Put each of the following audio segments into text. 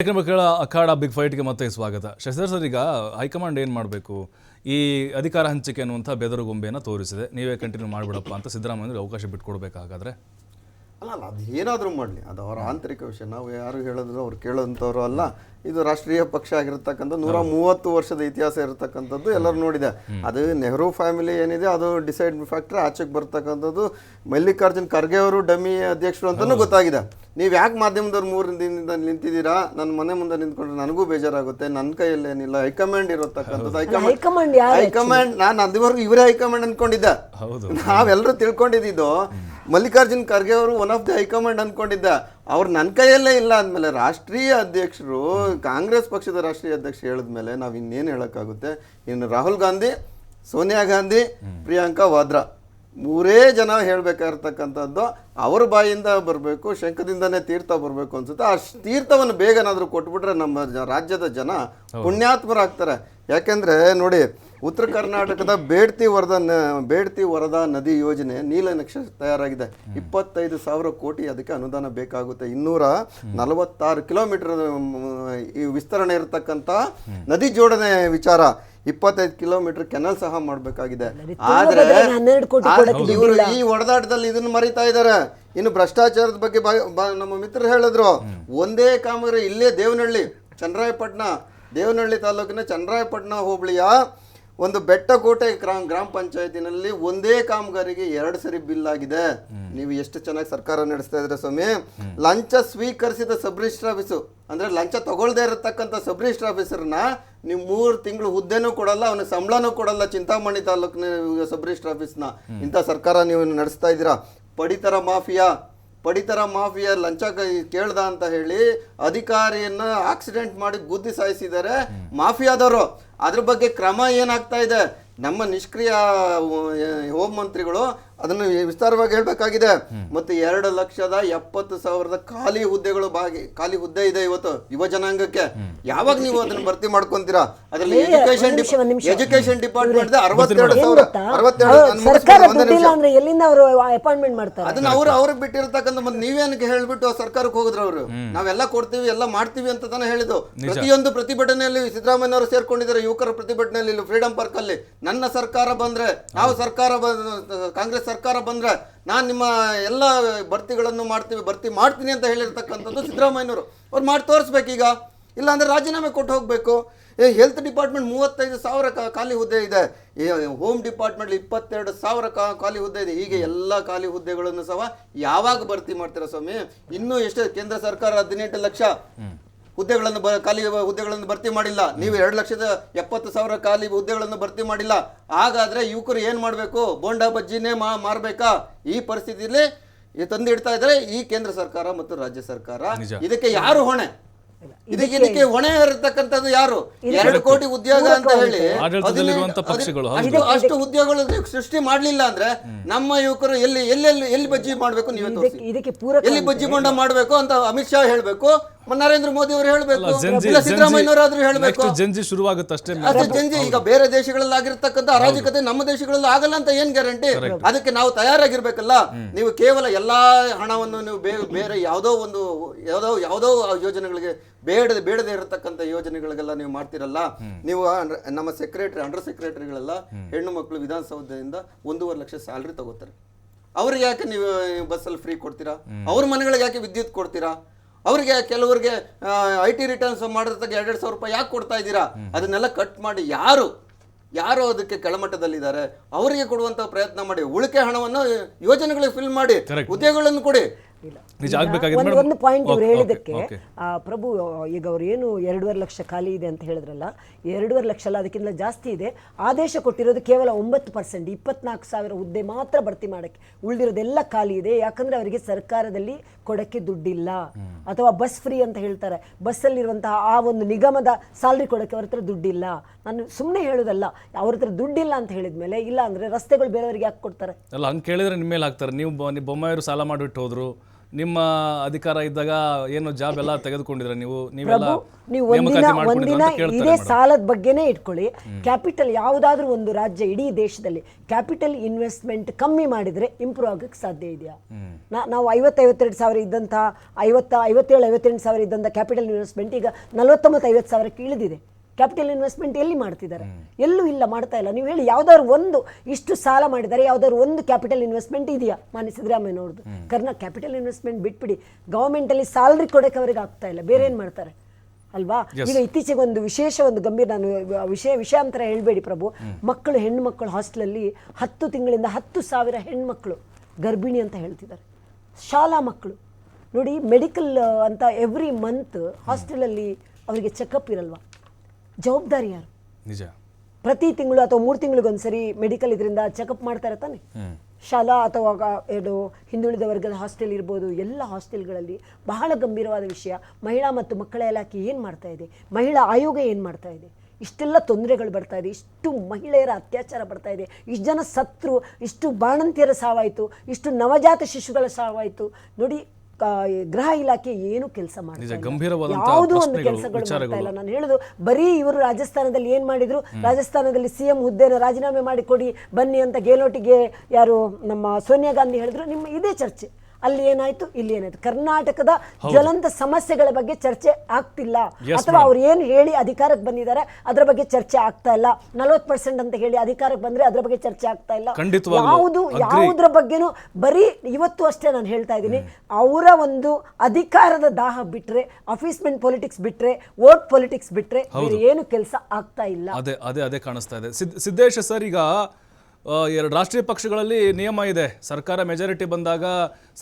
ಕಾರ್ಯಕ್ರಮಗಳ ಅಖಾಡ ಬಿಗ್ ಫೈಟ್ಗೆ ಮತ್ತೆ ಸ್ವಾಗತ. ಶಶಿಧರ್ ಸರ್ ಈಗ ಹೈಕಮಾಂಡ್ ಏನು ಮಾಡಬೇಕು? ಈ ಅಧಿಕಾರ ಹಂಚಿಕೆ ಅನ್ನುವಂಥ ಬೆದರುಗೊಂಬೆಯನ್ನು ತೋರಿಸಿದೆ. ನೀವೇ ಕಂಟಿನ್ಯೂ ಮಾಡಿಬಿಡಪ್ಪ ಅಂತ ಸಿದ್ದರಾಮಯ್ಯ ಅವಕಾಶ ಬಿಟ್ಕೊಡ್ಬೇಕಾಗಾದ್ರೆ? ಅಲ್ಲ ಅಲ್ಲ ಅದು ಏನಾದರೂ ಮಾಡಲಿ. ಅದು ಅವರ ಆಂತರಿಕ ವಿಷಯ. ನಾವು ಯಾರು ಹೇಳಿದ್ರು ಅವ್ರು ಕೇಳೋಂಥವ್ರು ಅಲ್ಲ. ಇದು ರಾಷ್ಟ್ರೀಯ ಪಕ್ಷ ಆಗಿರತಕ್ಕಂಥ ನೂರ ಮೂವತ್ತು ವರ್ಷದ ಇತಿಹಾಸ ಇರತಕ್ಕಂಥದ್ದು ಎಲ್ಲರೂ ನೋಡಿದೆ. ಅದು ನೆಹರು ಫ್ಯಾಮಿಲಿ ಏನಿದೆ ಅದು ಡಿಸೈಡ್ ಫ್ಯಾಕ್ಟ್ರಿ ಆಚೆಗೆ ಬರ್ತಕ್ಕಂಥದ್ದು ಮಲ್ಲಿಕಾರ್ಜುನ್ ಖರ್ಗೆ ಅವರು ಡಮ್ಮಿ ಅಧ್ಯಕ್ಷರು ಅಂತಲೂ ಗೊತ್ತಾಗಿದೆ. ನೀವು ಯಾಕೆ ಮಾಧ್ಯಮದವ್ರು ಮೂರು ದಿನದಿಂದ ನಿಂತಿದ್ದೀರಾ? ನನ್ನ ಮನೆ ಮುಂದೆ ನಿಂತ್ಕೊಂಡ್ರೆ ನನಗೂ ಬೇಜಾರಾಗುತ್ತೆ. ನನ್ನ ಕೈಯಲ್ಲಿ ಏನಿಲ್ಲ. ಹೈಕಮಾಂಡ್ ಇರತಕ್ಕಂಥದ್ದು. ಹೈಕಮಾಂಡ್ ಹೈಕಮಾಂಡ್ ನಾನು ಅದುವರೆಗೂ ಇವರೇ ಹೈಕಮಾಂಡ್ ಅನ್ಕೊಂಡಿದ್ದೆ. ಹೌದು. ನಾವೆಲ್ಲರೂ ತಿಳ್ಕೊಂಡಿದ್ದು ಮಲ್ಲಿಕಾರ್ಜುನ್ ಖರ್ಗೆ ಅವರು one of the high command ಅನ್ಕೊಂಡಿದ್ದ. ಅವ್ರು ನನ್ನ ಕೈಯಲ್ಲೇ ಇಲ್ಲ ಅಂದಮೇಲೆ ರಾಷ್ಟ್ರೀಯ ಅಧ್ಯಕ್ಷರು ಕಾಂಗ್ರೆಸ್ ಪಕ್ಷದ ರಾಷ್ಟ್ರೀಯ ಅಧ್ಯಕ್ಷ ಹೇಳಿದ್ಮೇಲೆ ನಾವು ಇನ್ನೇನು ಹೇಳೋಕ್ಕಾಗುತ್ತೆ? ಇನ್ನು ರಾಹುಲ್ ಗಾಂಧಿ ಸೋನಿಯಾ ಗಾಂಧಿ ಪ್ರಿಯಾಂಕಾ ವಾದ್ರಾ. ಮೂರೇ ಜನ ಹೇಳಬೇಕಾಗಿರ್ತಕ್ಕಂಥದ್ದು ಅವ್ರ ಬಾಯಿಂದ ಬರಬೇಕು ಶಂಖದಿಂದನೇ ತೀರ್ಥ ಬರಬೇಕು ಅನ್ಸುತ್ತೆ. ಆ ತೀರ್ಥವನ್ನು ಬೇಗನಾದರೂ ಕೊಟ್ಬಿಟ್ರೆ ನಮ್ಮ ರಾಜ್ಯದ ಜನ ಪುಣ್ಯಾತ್ಮರಾಗ್ತಾರೆ. ಯಾಕೆಂದರೆ ನೋಡಿ ಉತ್ತರ ಕರ್ನಾಟಕದ ಬೇಡ್ತಿ ವರದ ನ- ಬೇಡ್ತಿ ವರದಾ ನದಿ ಯೋಜನೆ ನೀಲನಕ್ಷ ತಯಾರಾಗಿದೆ. ಇಪ್ಪತ್ತೈದು ಸಾವಿರ ಕೋಟಿ ಅದಕ್ಕೆ ಅನುದಾನ ಬೇಕಾಗುತ್ತೆ. ಇನ್ನೂರ ನಲವತ್ತಾರು ಕಿಲೋಮೀಟರ್ ಈ ವಿಸ್ತರಣೆ ಇರತಕ್ಕಂಥ ನದಿ ಜೋಡಣೆ ವಿಚಾರ. ಇಪ್ಪತ್ತೈದು ಕಿಲೋಮೀಟರ್ ಕೆನಲ್ ಸಹ ಮಾಡಬೇಕಾಗಿದೆ. ಆದ್ರೆ ಇವರು ಈ ಹೊಡೆದಾಟದಲ್ಲಿ ಇದನ್ನು ಮರಿತಾ ಇದ್ದಾರೆ. ಇನ್ನು ಭ್ರಷ್ಟಾಚಾರದ ಬಗ್ಗೆ ನಮ್ಮ ಮಿತ್ರರು ಹೇಳಿದ್ರು. ಒಂದೇ ಕಾಮಗಾರಿ ಇಲ್ಲೇ ದೇವನಹಳ್ಳಿ ಚಂದ್ರಾಯಪಟ್ಟಣ ದೇವನಹಳ್ಳಿ ತಾಲೂಕಿನ ಚಂದ್ರಾಯಪಟ್ಟಣ ಹೋಬಳಿಯ ಒಂದು ಬೆಟ್ಟಕೋಟೆ ಗ್ರಾಮ ಗ್ರಾಮ ಪಂಚಾಯತಿನಲ್ಲಿ ಒಂದೇ ಕಾಮಗಾರಿಗೆ ಎರಡು ಸರಿ ಬಿಲ್ ಆಗಿದೆ. ನೀವು ಎಷ್ಟು ಚೆನ್ನಾಗಿ ಸರ್ಕಾರ ನಡೆಸ್ತಾ ಇದ್ರೆ ಸ್ವಾಮಿ ಲಂಚ ಸ್ವೀಕರಿಸಿದ ಸಬ್ ರಿಜಿಸ್ಟರ್ ಆಫೀಸು ಅಂದ್ರೆ ಲಂಚ ತಗೊಳ್ದೇ ಇರತಕ್ಕಂಥ ಸಬ್ ರಿಜಿಸ್ಟರ್ ಆಫೀಸರ್ನ ನೀವು ಮೂರು ತಿಂಗಳು ಹುದ್ದೆನೂ ಕೊಡಲ್ಲ ಅವನ ಸಂಬಳನೂ ಕೊಡಲ್ಲ ಚಿಂತಾಮಣಿ ತಾಲೂಕಿನ ಸಬ್ ರಿಜಿಸ್ಟರ್ ಆಫೀಸ್ನ ಇಂಥ ಸರ್ಕಾರ ನೀವು ನಡೆಸ್ತಾ ಇದ್ದೀರಾ? ಪಡಿತರ ಮಾಫಿಯಾ ಪಡಿತರ ಮಾಫಿಯಾ ಲಂಚ ಕೇಳ್ದ ಅಂತ ಹೇಳಿ ಅಧಿಕಾರಿಯನ್ನ ಆಕ್ಸಿಡೆಂಟ್ ಮಾಡಿ ಗುದ್ದಿ ಸಾಯಿಸಿದ್ದಾರೆ ಮಾಫಿಯಾದವರು. ಅದ್ರ ಬಗ್ಗೆ ಕ್ರಮ ಏನಾಗ್ತಾ ಇದೆ? ನಮ್ಮ ನಿಷ್ಕ್ರಿಯ ಹೋಮ್ ಮಂತ್ರಿಗಳು ಅದನ್ನು ವಿಸ್ತಾರವಾಗಿ ಹೇಳಬೇಕಾಗಿದೆ. ಮತ್ತು ಎರಡು ಲಕ್ಷದ ಎಪ್ಪತ್ತು ಸಾವಿರದ ಖಾಲಿ ಹುದ್ದೆಗಳು ಬಾಗಿ ಖಾಲಿ ಹುದ್ದೆ ಇದೆ ಇವತ್ತು ಯುವ ಜನಾಂಗಕ್ಕೆ. ಯಾವಾಗ ನೀವು ಅದನ್ನ ಭರ್ತಿ ಮಾಡ್ಕೊಂತೀರಾ? ಅದರಲ್ಲಿ ಎಜುಕೇಶನ್. ಎಜುಕೇಶನ್ ಡಿಪಾರ್ಟ್ಮೆಂಟ್ ಅರವತ್ತೆರಡು ಸಾವಿರ? ಅರವತ್ತೆರಡು ಅವ್ರು. ಅಂದ್ರೆ ಎಲ್ಲಿಂದ ಅವರು ಅಪಾಯಿಂಟ್ಮೆಂಟ್ ಮಾಡ್ತಾರೆ? ಅದನ್ನ ಅವ್ರು ಅವ್ರಿಗೆ ಬಿಟ್ಟಿರ್ತಕ್ಕಂಥ ಮತ್ತೆ ನೀವೇನಕ್ಕೆ ಹೇಳ್ಬಿಟ್ಟು ಸರ್ಕಾರಕ್ಕೆ ಹೋಗಿದ್ರು ಅವರು? ನಾವೆಲ್ಲ ಕೊಡ್ತೀವಿ ಎಲ್ಲ ಮಾಡ್ತೀವಿ ಅಂತ ತಾನೇ ಹೇಳಿದ್ದು. ಪ್ರತಿಯೊಂದು ಪ್ರತಿಭಟನೆಯಲ್ಲಿ ಸಿದ್ದರಾಮಯ್ಯ ಅವರು ಸೇರ್ಕೊಂಡಿದ್ದಾರೆ ಯುವಕರ ಪ್ರತಿಭಟನೆಯಲ್ಲಿ ಫ್ರೀಡಂ ಪಾರ್ಕ್ ಅಲ್ಲಿ ನನ್ನ ಸರ್ಕಾರ ಬಂದ್ರೆ ನಾವು ಸರ್ಕಾರ ಕಾಂಗ್ರೆಸ್ ಸರ್ಕಾರ ಬಂದರೆ ನಾನು ನಿಮ್ಮ ಎಲ್ಲ ಭರ್ತಿಗಳನ್ನು ಮಾಡ್ತೀವಿ, ಭರ್ತಿ ಮಾಡ್ತೀನಿ ಅಂತ ಹೇಳಿರ್ತಕ್ಕಂಥದ್ದು ಸಿದ್ದರಾಮಯ್ಯನವರು. ಅವ್ರು ಮಾಡಿ ತೋರಿಸ್ಬೇಕೀಗ ಇಲ್ಲ ಅಂದ್ರೆ ರಾಜೀನಾಮೆ ಕೊಟ್ಟು ಹೋಗಬೇಕು. ಹೆಲ್ತ್ ಡಿಪಾರ್ಟ್ಮೆಂಟ್ ಮೂವತ್ತೈದು ಸಾವಿರ ಖಾಲಿ ಹುದ್ದೆ ಇದೆ. ಹೋಮ್ ಡಿಪಾರ್ಟ್ಮೆಂಟ್ ಇಪ್ಪತ್ತೆರಡು ಸಾವಿರ ಖಾಲಿ ಹುದ್ದೆ ಇದೆ. ಹೀಗೆ ಎಲ್ಲ ಖಾಲಿ ಹುದ್ದೆಗಳನ್ನು ಸಹ ಯಾವಾಗ ಭರ್ತಿ ಮಾಡ್ತೀರಾ ಸ್ವಾಮಿ? ಇನ್ನೂ ಎಷ್ಟು ಕೇಂದ್ರ ಸರ್ಕಾರ ಹದಿನೆಂಟು ಲಕ್ಷ. ಹುದ್ದೆಗಳನ್ನು ಬ ಖಾಲಿ ಹುದ್ದೆಗಳನ್ನು ಭರ್ತಿ ಮಾಡಿಲ್ಲ. ನೀವು ಎರಡು ಲಕ್ಷದ ಎಪ್ಪತ್ತು ಸಾವಿರ ಖಾಲಿ ಹುದ್ದೆಗಳನ್ನು ಭರ್ತಿ ಮಾಡಿಲ್ಲ. ಹಾಗಾದರೆ ಯುವಕರು ಏನು ಮಾಡಬೇಕು? ಬೋಂಡಾ ಬಜ್ಜಿನೇ ಮಾ ಮಾರಬೇಕಾ? ಈ ಪರಿಸ್ಥಿತಿಯಲ್ಲಿ ಈ ತಂದು ಇಡ್ತಾ ಇದ್ದಾರೆ ಈ ಕೇಂದ್ರ ಸರ್ಕಾರ ಮತ್ತು ರಾಜ್ಯ ಸರ್ಕಾರ. ಇದಕ್ಕೆ ಯಾರು ಹೊಣೆ? ಇದಕ್ಕೆ ಇದಕ್ಕೆ ಹೊಣೆ ಇರತಕ್ಕಂಥದ್ದು ಯಾರು? ಎರಡು ಕೋಟಿ ಉದ್ಯೋಗ ಅಂತ ಹೇಳಿ ಅಷ್ಟು ಅಷ್ಟು ಉದ್ಯೋಗಗಳು ಸೃಷ್ಟಿ ಮಾಡ್ಲಿಲ್ಲ ಅಂದ್ರೆ ನಮ್ಮ ಯುವಕರು ಎಲ್ಲಿ ಎಲ್ಲೆಲ್ಲಿ ಎಲ್ಲಿ ಬಜ್ಜಿ ಮಾಡ್ಬೇಕು ನೀವು ಇದಕ್ಕೆ ಇದಕ್ಕೆ ಪೂರಕ ಎಲ್ಲಿ ಬಜ್ಜಿ ಬೋಂಡ ಮಾಡ್ಬೇಕು ಅಂತ ಅಮಿತ್ ಶಾ ಹೇಳ್ಬೇಕು. ನರೇಂದ್ರ ಮೋದಿ ಅವರು ಹೇಳಬೇಕು. ಇಲ್ಲ ಸಿದ್ದರಾಮಯ್ಯನವರಾದ್ರೂ ಹೇಳಬೇಕು. ನೆಕ್ಸ್ಟ್ ಜಂಜಿ ಶುರುವಾಗುತ್ತಷ್ಟೇ ಅಷ್ಟೇ ಜಂಜಿ ಈಗ ಬೇರೆ ದೇಶಗಳಲ್ಲಿ ಆಗಿರ್ತಕ್ಕಂಥ ಅರಾಜಕತೆ ನಮ್ಮ ದೇಶಗಳಲ್ಲಿ ಆಗಲ್ಲ ಅಂತ ಏನ್ ಗ್ಯಾರಂಟಿ? ಅದಕ್ಕೆ ನಾವು ತಯಾರಾಗಿರ್ಬೇಕಲ್ಲ. ನೀವು ಕೇವಲ ಎಲ್ಲಾ ಹಣವನ್ನು ನೀವು ಬೇರೆ ಯಾವುದೋ ಒಂದು ಯಾವುದೋ ಯಾವುದೋ ಯೋಜನೆಗಳಿಗೆ ಬೇಡ ಬೇಡದೇ ಇರತಕ್ಕಂಥ ಯೋಜನೆಗಳಿಗೆಲ್ಲ ನೀವು ಮಾಡ್ತಿರಲ್ಲ. ನೀವು ನಮ್ಮ ಸೆಕ್ರೆಟರಿ ಅಂಡರ್ ಸೆಕ್ರೆಟರಿಗಳೆಲ್ಲ ಹೆಣ್ಣು ಮಕ್ಕಳು ವಿಧಾನಸೌಧದಿಂದ ಒಂದೂವರೆ ಲಕ್ಷ ಸ್ಯಾಲ್ರಿ ತಗೋತಾರೆ. ಅವ್ರಿಗೆ ಯಾಕೆ ನೀವು ಬಸ್ಸಲ್ಲಿ ಫ್ರೀ ಕೊಡ್ತೀರಾ? ಅವ್ರ ಮನೆಗಳಿಗೆ ಯಾಕೆ ವಿದ್ಯುತ್ ಕೊಡ್ತೀರಾ? ಅವ್ರಿಗೆ ಕೆಲವರಿಗೆ ಐ ಟಿ ರಿಟರ್ನ್ಸ್ ಮಾಡಿದಾಗ ಎರಡು ಸಾವಿರ ರೂಪಾಯಿ ಯಾಕೆ ಕೊಡ್ತಾ ಇದ್ದೀರಾ ಅದನ್ನೆಲ್ಲ ಕಟ್ ಮಾಡಿ ಯಾರು ಯಾರು ಅದಕ್ಕೆ ಕೆಳಮಟ್ಟದಲ್ಲಿದ್ದಾರೆ ಅವರಿಗೆ ಕೊಡುವಂತ ಪ್ರಯತ್ನ ಮಾಡಿ ಉಳಿಕೆ ಹಣವನ್ನು ಯೋಜನೆಗಳಿಗೆ ಫಿಲ್ ಮಾಡಿ. ಉದ್ಯೋಗಗಳನ್ನು ಕೊಡಿ. ನಿಜ ಆಗ್ಬೇಕಾಗಿದೆ ಒಂದು ಪಾಯಿಂಟ್ ಇವ್ರು. ಆ, ಪ್ರಭು ಈಗ ಅವ್ರು ಏನು ಎರಡೂವರೆ ಲಕ್ಷ ಖಾಲಿ ಇದೆ ಅಂತ ಹೇಳಿದ್ರಲ್ಲ ಎರಡೂವರೆ ಲಕ್ಷ ಅಲ್ಲ ಅದಕ್ಕಿಂತ ಜಾಸ್ತಿ ಇದೆ. ಆದೇಶ ಕೊಟ್ಟಿರೋದು ಕೇವಲ ಒಂಬತ್ತು ಪರ್ಸೆಂಟ್ ಇಪ್ಪತ್ನಾಲ್ಕು ಸಾವಿರ ಹುದ್ದೆ ಮಾತ್ರ ಭರ್ತಿ ಮಾಡಕ್ಕೆ ಉಳಿದಿರೋದೆಲ್ಲ ಖಾಲಿ ಇದೆ. ಯಾಕಂದ್ರೆ ಅವರಿಗೆ ಸರ್ಕಾರದಲ್ಲಿ ಕೊಡಕ್ಕೆ ದುಡ್ಡಿಲ್ಲ. ಅಥವಾ ಬಸ್ ಫ್ರೀ ಅಂತ ಹೇಳ್ತಾರೆ. ಬಸ್ಸಲ್ಲಿರುವಂತಹ ಆ ಒಂದು ನಿಗಮದ ಸ್ಯಾಲ್ರಿ ಕೊಡಕ್ಕೆ ಅವ್ರ ಹತ್ರ ದುಡ್ಡಿಲ್ಲ. ನಾನು ಸುಮ್ಮನೆ ಹೇಳೋದಲ್ಲ ಅವ್ರ ಹತ್ರ ದುಡ್ಡಿಲ್ಲ ಅಂತ ಹೇಳಿದ್ಮೇಲೆ ಇಲ್ಲ ಅಂದ್ರೆ ರಸ್ತೆಗಳು ಬೇರೆಯವರಿಗೆ ಯಾಕೆ ಕೊಡ್ತಾರೆ? ಅಲ್ಲ ಹಂಗೆ ಕೇಳಿದ್ರೆ ನಿಮ್ಮ ಮೇಲೆ ಹಾಕ್ತಾರೆ. ನೀವು ಬೊ- ನೀವು ಬೊಮ್ಮಾಯರು ಸಾಲ ಮಾಡಿಬಿಟ್ಟು ಹೋದ್ರು ನಿಮ್ಮ ಅಧಿಕಾರ ಇದ್ದಾಗ ಏನು ಜಾಬ್ ಎಲ್ಲ ತೆಗೆದುಕೊಂಡಿದ್ರೆ ನೀವು? ನೀವೆಲ್ಲ ನೀವು ಒಂದಿನ ನೇಮಕಾತಿ ಮಾಡ್ಕೊಂಡಿದ್ರ ಒಂದಿನ ಅಂತ ಕೇಳ್ತಾರೆ ಇದೇ. ಸಾಲದ ಬಗ್ಗೆನೇ ಇಟ್ಕೊಳ್ಳಿ. ಕ್ಯಾಪಿಟಲ್ ಯಾವುದಾದ್ರೂ ಒಂದು ರಾಜ್ಯ ಇಡೀ ದೇಶದಲ್ಲಿ ಕ್ಯಾಪಿಟಲ್ ಇನ್ವೆಸ್ಟ್ಮೆಂಟ್ ಕಮ್ಮಿ ಮಾಡಿದ್ರೆ ಇಂಪ್ರೂವ್ ಆಗಕ್ಕೆ ಸಾಧ್ಯ ಇದೆಯಾ? ನಾ ನಾವು ಐವತ್ತೈವತ್ತೆರಡು ಸಾವಿರ ಇದ್ದಂಥ ಐವತ್ತ ಐವತ್ತೇಳು ಐವತ್ತೆಂಟು ಸಾವಿರ ಇದ್ದಂಥ ಕ್ಯಾಪಿಟಲ್ ಇನ್ವೆಸ್ಟ್ಮೆಂಟ್ ಈಗ ನಲವತ್ತೊಂಬತ್ತು ಐವತ್ತು ಸಾವಿರಕ್ಕೆ ಇಳಿದಿದೆ. ಕ್ಯಾಪಿಟಲ್ ಇನ್ವೆಸ್ಟ್ಮೆಂಟ್ ಎಲ್ಲಿ ಮಾಡ್ತಿದ್ದಾರೆ? ಎಲ್ಲೂ ಇಲ್ಲ ಮಾಡ್ತಾ ಇಲ್ಲ. ನೀವು ಹೇಳಿ ಯಾವ್ದಾದ್ರು ಒಂದು ಇಷ್ಟು ಸಾಲ ಮಾಡಿದ್ದಾರೆ ಯಾವ್ದಾದ್ರು ಒಂದು ಕ್ಯಾಪಿಟಲ್ ಇನ್ವೆಸ್ಟ್ಮೆಂಟ್ ಇದೆಯಾ? ಮಾನ್ಯ ಸಿದ್ದರಾಮಯ್ಯನವ್ರದ್ದು. ಕರ್ನಾ ಕ್ಯಾಪಿಟಲ್ ಇನ್ವೆಸ್ಟ್ಮೆಂಟ್ ಬಿಟ್ಬಿಡಿ. ಗೌರ್ಮೆಂಟಲ್ಲಿ ಸ್ಯಾಲ್ರಿ ಕೊಡೋಕೆ ಅವರಿಗೆ ಆಗ್ತಾ ಇಲ್ಲ. ಬೇರೆ ಏನು ಮಾಡ್ತಾರೆ? ಅಲ್ವಾ? ಈಗ ಇತ್ತೀಚೆಗೆ ಒಂದು ವಿಶೇಷ ಒಂದು ಗಂಭೀರ ನಾನು ವಿಷಯ ವಿಷಯಾಂತರ ಹೇಳ್ಬೇಡಿ ಪ್ರಭು. ಮಕ್ಕಳು ಹೆಣ್ಣು ಮಕ್ಕಳು ಹಾಸ್ಟೆಲಲ್ಲಿ ಹತ್ತು ತಿಂಗಳಿಂದ ಹತ್ತು ಸಾವಿರ ಹೆಣ್ಮಕ್ಳು ಗರ್ಭಿಣಿ ಅಂತ ಹೇಳ್ತಿದ್ದಾರೆ. ಶಾಲಾ ಮಕ್ಕಳು. ನೋಡಿ ಮೆಡಿಕಲ್ ಅಂತ ಎವ್ರಿ ಮಂತ್ ಹಾಸ್ಟೆಲಲ್ಲಿ ಅವರಿಗೆ ಚೆಕಪ್ ಇರಲ್ವಾ? ಜವಾಬ್ದಾರಿ ಯಾರು ನಿಜ. ಪ್ರತಿ ತಿಂಗಳು ಅಥವಾ ಮೂರು ತಿಂಗಳಿಗೊಂದ್ಸರಿ ಮೆಡಿಕಲ್ ಇದರಿಂದ ಚೆಕಪ್ ಮಾಡ್ತಾರೆ ತಾನೆ. ಶಾಲಾ ಅಥವಾ ಏನು ಹಿಂದುಳಿದ ವರ್ಗದ ಹಾಸ್ಟೆಲ್ ಇರ್ಬೋದು ಎಲ್ಲ ಹಾಸ್ಟೆಲ್ಗಳಲ್ಲಿ ಬಹಳ ಗಂಭೀರವಾದ ವಿಷಯ. ಮಹಿಳಾ ಮತ್ತು ಮಕ್ಕಳ ಇಲಾಖೆ ಏನು ಮಾಡ್ತಾ ಇದೆ? ಮಹಿಳಾ ಆಯೋಗ ಏನು ಮಾಡ್ತಾ ಇದೆ? ಇಷ್ಟೆಲ್ಲ ತೊಂದರೆಗಳು ಬರ್ತಾ ಇದೆ. ಇಷ್ಟು ಮಹಿಳೆಯರ ಅತ್ಯಾಚಾರ ಬರ್ತಾ ಇದೆ. ಇಷ್ಟು ಜನ ಸತ್ರು ಇಷ್ಟು ಬಾಣಂತಿಯರ ಸಾವಾಯಿತು ಇಷ್ಟು ನವಜಾತ ಶಿಶುಗಳ ಸಾವಾಯಿತು. ನೋಡಿ ಗೃಹ ಇಲಾಖೆ ಏನು ಕೆಲಸ ಮಾಡ್ತಾ ಇಲ್ಲ. ಒಂದು ಕೆಲಸಗಳು ಮಾಡ್ತಾ ಇಲ್ಲ. ನಾನು ಹೇಳುದು ಬರೀ ಇವರು ರಾಜಸ್ಥಾನದಲ್ಲಿ ಏನ್ ಮಾಡಿದ್ರು? ರಾಜಸ್ಥಾನದಲ್ಲಿ ಸಿಎಂ ಹುದ್ದೆನ ರಾಜೀನಾಮೆ ಮಾಡಿ ಕೊಡಿ ಬನ್ನಿ ಅಂತ ಗೇಲೋಟಿಗೆ ಯಾರು ನಮ್ಮ ಸೋನಿಯಾ ಗಾಂಧಿ ಹೇಳಿದ್ರು ನಿಮ್ಮ ಇದೇ ಚರ್ಚೆ. ಅಲ್ಲಿ ಏನಾಯ್ತು? ಇಲ್ಲಿ ಏನಾಯ್ತು? ಕರ್ನಾಟಕದ ಜ್ವಲಂತ ಸಮಸ್ಯೆಗಳ ಬಗ್ಗೆ ಚರ್ಚೆ ಆಗ್ತಿಲ್ಲ. ಅಥವಾ ಅವ್ರು ಏನು ಹೇಳಿ ಅಧಿಕಾರಕ್ಕೆ ಬಂದಿದ್ದಾರೆ ಅದರ ಬಗ್ಗೆ ಚರ್ಚೆ ಆಗ್ತಾ ಇಲ್ಲ. ನಲವತ್ತು ಪರ್ಸೆಂಟ್ ಅಂತ ಹೇಳಿ ಅಧಿಕಾರಕ್ಕೆ ಬಂದ್ರೆ ಅದ್ರ ಬಗ್ಗೆ ಚರ್ಚೆ ಆಗ್ತಾ ಇಲ್ಲ. ಯಾವುದು ಯಾವುದ್ರ ಬಗ್ಗೆನೂ ಬರೀ ಇವತ್ತು ಅಷ್ಟೇ ನಾನು ಹೇಳ್ತಾ ಇದ್ದೀನಿ. ಅವರ ಒಂದು ಅಧಿಕಾರದ ದಾಹ ಬಿಟ್ರೆ ಅಫೀಸ್ಮೆಂಟ್ ಪೊಲಿಟಿಕ್ಸ್ ಬಿಟ್ರೆ ವೋಟ್ ಪೊಲಿಟಿಕ್ಸ್ ಬಿಟ್ರೆ ಏನು ಕೆಲಸ ಆಗ್ತಾ ಇಲ್ಲ. ಅದೇ ಅದೇ ಅದೇ ಕಾಣಿಸ್ತಾ ಇದೆ. ಸಿದ್ದೇಶ ಸರ್ ಈಗ ಎರಡು ರಾಷ್ಟ್ರೀಯ ಪಕ್ಷಗಳಲ್ಲಿ ನಿಯಮ ಇದೆ. ಸರ್ಕಾರ ಮೆಜಾರಿಟಿ ಬಂದಾಗ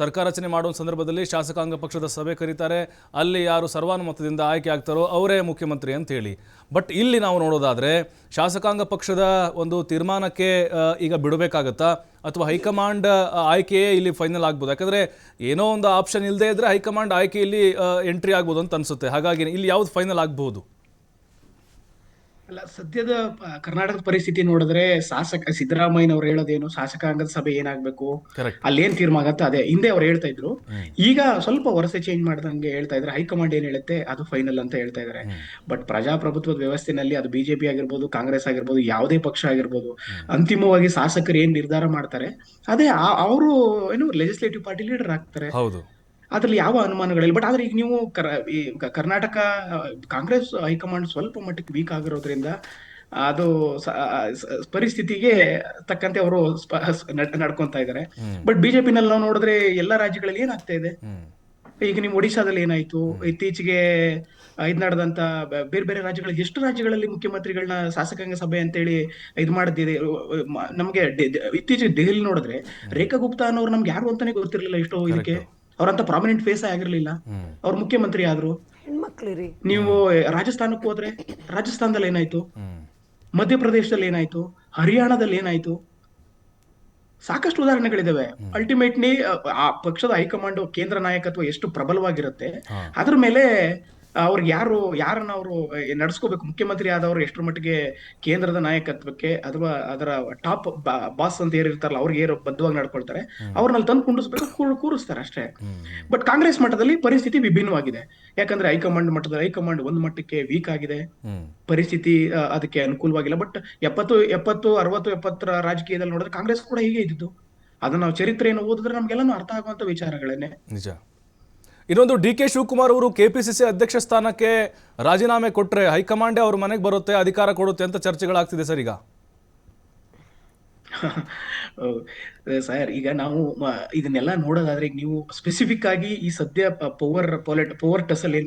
ಸರ್ಕಾರ ರಚನೆ ಮಾಡುವ ಸಂದರ್ಭದಲ್ಲಿ ಶಾಸಕಾಂಗ ಪಕ್ಷದ ಸಭೆ ಕರೀತಾರೆ. ಅಲ್ಲಿ ಯಾರು ಸರ್ವಾನುಮತದಿಂದ ಆಯ್ಕೆ ಆಗ್ತಾರೋ ಅವರೇ ಮುಖ್ಯಮಂತ್ರಿ ಅಂತ ಹೇಳಿ ಬಟ್ ಇಲ್ಲಿ ನಾವು ನೋಡೋದಾದರೆ ಶಾಸಕಾಂಗ ಪಕ್ಷದ ಒಂದು ತೀರ್ಮಾನಕ್ಕೆ ಈಗ ಬಿಡಬೇಕಾಗತ್ತಾ? ಅಥವಾ ಹೈಕಮಾಂಡ್ ಆಯ್ಕೆಯೇ ಇಲ್ಲಿ ಫೈನಲ್ ಆಗ್ಬೋದು. ಯಾಕಂದರೆ ಏನೋ ಒಂದು ಆಪ್ಷನ್ ಇಲ್ಲದೇ ಇದ್ದರೆ ಹೈಕಮಾಂಡ್ ಆಯ್ಕೆಯಲ್ಲಿ ಎಂಟ್ರಿ ಆಗ್ಬೋದು ಅಂತ ಅನಿಸುತ್ತೆ. ಹಾಗಾಗಿ ಇಲ್ಲಿ ಯಾವುದು ಫೈನಲ್ ಆಗ್ಬೋದು ಅಲ್ಲ ಸದ್ಯದ ಕರ್ನಾಟಕದ ಪರಿಸ್ಥಿತಿ ನೋಡಿದ್ರೆ ಶಾಸಕ ಸಿದ್ದರಾಮಯ್ಯನವ್ರು ಹೇಳೋದೇನು ಶಾಸಕಾಂಗದ ಸಭೆ ಏನಾಗ್ಬೇಕು Correct. ಅಲ್ಲಿ ಏನ್ ತೀರ್ಮಾನ ಆಗತ್ತೆ ಅದೇ ಹಿಂದೆ ಅವ್ರು ಹೇಳ್ತಾ ಇದ್ರು. ಈಗ ಸ್ವಲ್ಪ ವರಸೆ ಚೇಂಜ್ ಮಾಡ್ದಂಗೆ ಹೇಳ್ತಾ ಇದ್ರೆ ಹೈಕಮಾಂಡ್ ಏನ್ ಹೇಳುತ್ತೆ ಅದು ಫೈನಲ್ ಅಂತ ಹೇಳ್ತಾ ಇದಾರೆ. ಬಟ್ ಪ್ರಜಾಪ್ರಭುತ್ವದ ವ್ಯವಸ್ಥೆನಲ್ಲಿ ಅದು ಬಿಜೆಪಿ ಆಗಿರ್ಬೋದು ಕಾಂಗ್ರೆಸ್ ಆಗಿರ್ಬೋದು ಯಾವುದೇ ಪಕ್ಷ ಆಗಿರ್ಬೋದು ಅಂತಿಮವಾಗಿ ಶಾಸಕರು ಏನ್ ನಿರ್ಧಾರ ಮಾಡ್ತಾರೆ ಅದೇ ಅವರು ಏನು ಲೆಜಿಸ್ಲೇಟಿವ್ ಪಾರ್ಟಿ ಲೀಡರ್ ಆಗ್ತಾರೆ. ಹೌದು. ಅದ್ರಲ್ಲಿ ಯಾವ ಅನುಮಾನಗಳಿಲ್ಲ. ಬಟ್ ಆದ್ರೆ ಈಗ ನೀವು ಕರ ಈ ಕರ್ನಾಟಕ ಕಾಂಗ್ರೆಸ್ ಹೈಕಮಾಂಡ್ ಸ್ವಲ್ಪ ಮಟ್ಟಕ್ಕೆ ವೀಕ್ ಆಗಿರೋದ್ರಿಂದ ಅದು ಪರಿಸ್ಥಿತಿಗೆ ತಕ್ಕಂತೆ ಅವರು ನಡ್ಕೊಂತ ಇದ್ದಾರೆ. ಬಟ್ ಬಿಜೆಪಿನಲ್ಲಿ ನಾವು ನೋಡಿದ್ರೆ ಎಲ್ಲಾ ರಾಜ್ಯಗಳಲ್ಲಿ ಏನಾಗ್ತಾ ಇದೆ? ಈಗ ನಿಮ್ ಒಡಿಶಾದಲ್ಲಿ ಏನಾಯ್ತು? ಇತ್ತೀಚೆಗೆ ಇದ್ ನಡೆದಂತ ಬೇರೆ ಬೇರೆ ರಾಜ್ಯಗಳಲ್ಲಿ ಎಷ್ಟು ರಾಜ್ಯಗಳಲ್ಲಿ ಮುಖ್ಯಮಂತ್ರಿಗಳನ್ನ ಶಾಸಕಾಂಗ ಸಭೆ ಅಂತೇಳಿ ಇದ್ ಮಾಡಿದೆ ನಮ್ಗೆ ಇತ್ತೀಚೆಗೆ ದೆಹಲಿ ನೋಡಿದ್ರೆ ರೇಖಾ ಗುಪ್ತಾ ಅನ್ನೋರು ನಮ್ಗೆ ಯಾರು ಅಂತಾನೆ ಗೊತ್ತಿರ್ಲಿಲ್ಲ ಎಷ್ಟೋ ಇದಕ್ಕೆ. ಅವ್ರಂತ ಪ್ರಾಮಿನೆಂಟ್ ಫೇಸ್ ಆಗಿರ್ಲಿಲ್ಲ. ಅವ್ರು ಮುಖ್ಯಮಂತ್ರಿ ಆದ್ರು. ನೀವು ರಾಜಸ್ಥಾನಕ್ಕೆ ಹೋದ್ರೆ ರಾಜಸ್ಥಾನದಲ್ಲಿ ಏನಾಯ್ತು? ಮಧ್ಯಪ್ರದೇಶದಲ್ಲಿ ಏನಾಯ್ತು? ಹರಿಯಾಣದಲ್ಲಿ ಏನಾಯ್ತು? ಸಾಕಷ್ಟು ಉದಾಹರಣೆಗಳಿದಾವೆ. ಅಲ್ಟಿಮೇಟ್ಲಿ ಆ ಪಕ್ಷದ ಹೈಕಮಾಂಡ್ ಕೇಂದ್ರ ನಾಯಕತ್ವ ಎಷ್ಟು ಪ್ರಬಲವಾಗಿರುತ್ತೆ ಅದ್ರ ಮೇಲೆ ಅವ್ರಿಗೆ ಯಾರು ಯಾರನ್ನ ಅವರು ನಡೆಸ್ಕೋಬೇಕು ಮುಖ್ಯಮಂತ್ರಿ ಆದವರು ಎಷ್ಟರ ಮಟ್ಟಿಗೆ ಕೇಂದ್ರದ ನಾಯಕತ್ವಕ್ಕೆ ಅಥವಾ ಅದರ ಟಾಪ್ ಬಾಸ್ ಅಂತ ಏನಿರ್ತಾರಲ್ಲ ಅವ್ರಿಗೆ ಏನು ಬದ್ಧವಾಗಿ ನಡ್ಕೊಳ್ತಾರೆ ಅವ್ರನ್ನಲ್ಲಿ ತಂದು ಕುಂಡಿಸ್ಬೇಕು ಕೂರ್- ಕೂರಿಸ್ತಾರೆ ಅಷ್ಟೇ. ಬಟ್ ಕಾಂಗ್ರೆಸ್ ಮಟ್ಟದಲ್ಲಿ ಪರಿಸ್ಥಿತಿ ವಿಭಿನ್ನವಾಗಿದೆ. ಯಾಕಂದ್ರೆ ಹೈಕಮಾಂಡ್ ಮಟ್ಟದಲ್ಲಿ ಹೈಕಮಾಂಡ್ ಒಂದು ಮಟ್ಟಕ್ಕೆ ವೀಕ್ ಆಗಿದೆ. ಪರಿಸ್ಥಿತಿ ಅದಕ್ಕೆ ಅನುಕೂಲವಾಗಿಲ್ಲ. ಬಟ್ ಎಪ್ಪತ್ತು ಎಪ್ಪತ್ತು ಅರವತ್ತು ಎಪ್ಪತ್ತರ ರಾಜಕೀಯದಲ್ಲಿ ನೋಡಿದ್ರೆ ಕಾಂಗ್ರೆಸ್ ಕೂಡ ಹೀಗೆ ಇದ್ದಿದ್ದು. ಅದನ್ನ ನಾವು ಚರಿತ್ರೆಯನ್ನು ಓದಿದ್ರೆ ನಮ್ಗೆಲ್ಲನೂ ಅರ್ಥ ಆಗುವಂತ ವಿಚಾರಗಳೇನೆ. ನಿಜ. ಇನ್ನೊಂದು ಡಿ ಕೆ ಶಿವಕುಮಾರ್ ಅವರು ಕೆಪಿಸಿಸಿ ಅಧ್ಯಕ್ಷ ಸ್ಥಾನಕ್ಕೆ ರಾಜೀನಾಮೆ ಕೊಟ್ಟರೆ ಹೈಕಮಾಂಡೇ ಅವ್ರ ಮನೆಗೆ ಬರುತ್ತೆ, ಅಧಿಕಾರ ಕೊಡುತ್ತೆ ಅಂತ ಚರ್ಚೆಗಳಾಗ್ತಿದೆ ಸರ್ ಈಗ? ಸರ್, ಈಗ ನಾವು ಇದನ್ನೆಲ್ಲ ನೋಡೋದಾದ್ರೆ ಈಗ ನೀವು ಸ್ಪೆಸಿಫಿಕ್ ಆಗಿ ಈ ಸದ್ಯ ಪವರ್ ಪೊಲೆಟ್ ಪವರ್ ಟಸಲ್ ಏನ್